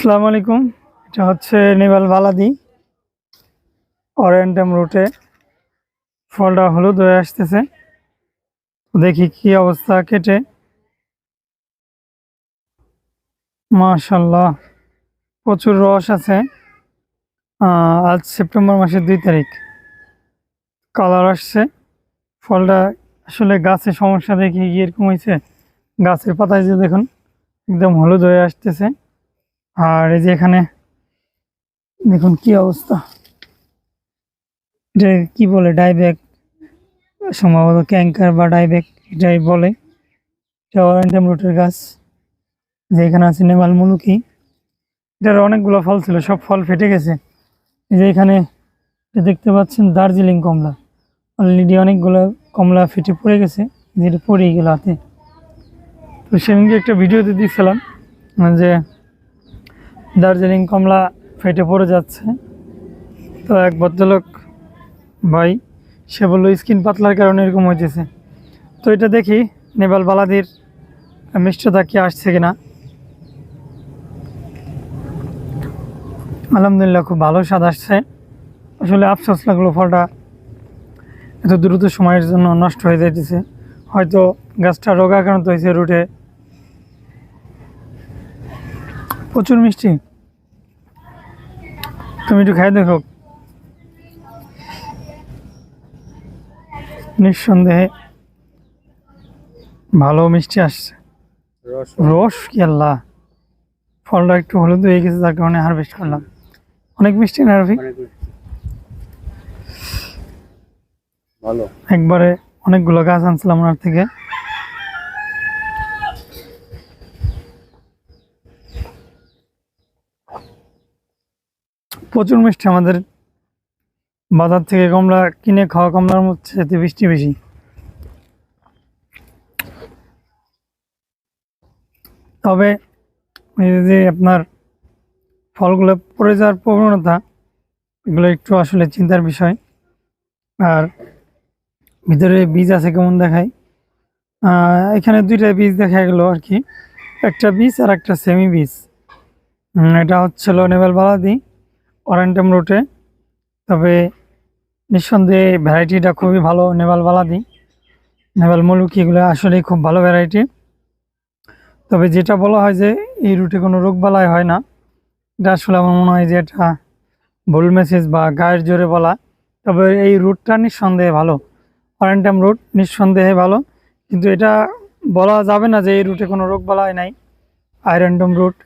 আসসালামু আলাইকুম। এটা হচ্ছে নেভাল বালাদি অরেন্টাম রুটে। ফলটা হলুদ হয়ে আসতেছে। দেখি কি অবস্থা কেটে। মাশাল্লাহ প্রচুর রস আছে। আজ সেপ্টেম্বর মাসের দুই তারিখ। কালার আসছে। ফলটা আসলে গাছের সমস্যা দেখে এরকম হয়েছে? গাছের পাতায় যে দেখুন, একদম হলুদ হয়ে আসতেছে। আর এই যে এখানে দেখুন কি অবস্থা। এটা কি বলে? ডাইব্যাক সম্ভবত ক্যাঙ্কার বা ডাইব্যাক এটাই বলে। এটা রুটের গাছ, যে এখানে আছে নেমাল মুলুকি। এটার অনেকগুলো ফল ছিল, সব ফল ফেটে গেছে। এই যে এখানে দেখতে পাচ্ছেন দার্জিলিং কমলা। অলরেডি অনেকগুলো কমলা ফেটে পড়ে গেছে, যেটা পড়েই গেল হাতে। তো সেদিনকে একটা ভিডিওতে দিয়েছিলাম যে দার্জিলিং কমলা ফেটে পড়ে যাচ্ছে। তো এক ভদ্রলোক, ভাই, সে বলল, স্কিন পাতলার কারণে এরকম হয়েছে তো এটা দেখি নেপাল বালাদির মিষ্টতা কি আসছে কিনা। আলহামদুলিল্লাহ, খুব ভালো স্বাদ আসছে। আসলে আফসোস লাগল ফলটা এত দ্রুত সময়ের জন্য নষ্ট হয়ে যাইতেছে। হয়তো গাছটা রোগাক্রান্ত হয়েছে রুটে। প্রচুর মিষ্টি। তুমি একটু খাই দেখো। নিঃসন্দেহে ভালো মিষ্টি আসছে। রস। কি আল্লাহ। ফলটা একটু হলুদ হয়ে গেছে যার কারণে হারভেস্ট করলাম। অনেক মিষ্টি না রফিক? ভালো। একবারে অনেকগুলো গাছ আনছিলাম ওনার থেকে। প্রচুর মিষ্টি আমাদের বাজার থেকে কমলা কিনে খাওয়া কমলার মধ্যে এতে বৃষ্টি বেশি। তবে যে আপনার ফলগুলো পড়ে যাওয়ার প্রবণতা, এগুলো একটু আসলে চিন্তার বিষয়। আর ভিতরে বীজ আছে কেমন দেখায়? এখানে দুইটা বীজ দেখা গেল আর কি। একটা বীজ আর একটা সেমি বীজ এটা হচ্ছিল নেবেল বালাদি অরেন্টাম রুটে। তবে নিঃসন্দেহে ভ্যারাইটিটা খুবই ভালো, নেভাল বালাদি। নেভাল মুলুকি এগুলো আসলেই খুব ভালো ভ্যারাইটি। তবে যেটা বলা হয় যে এই রুটে কোনো রোগ বালাই হয় না। এটা আসলে আমার মনে হয় যে এটা ভুল মেসেজ বা গায়ের জোরে বলা। তবে এই রুটটা নিঃসন্দেহে ভালো। অরেন্টাম রুট নিঃসন্দেহে ভালো। কিন্তু এটা বলা যাবে না যে এই রুটে কোনো রোগ বালাই নাই। আইরেন্ডম রুট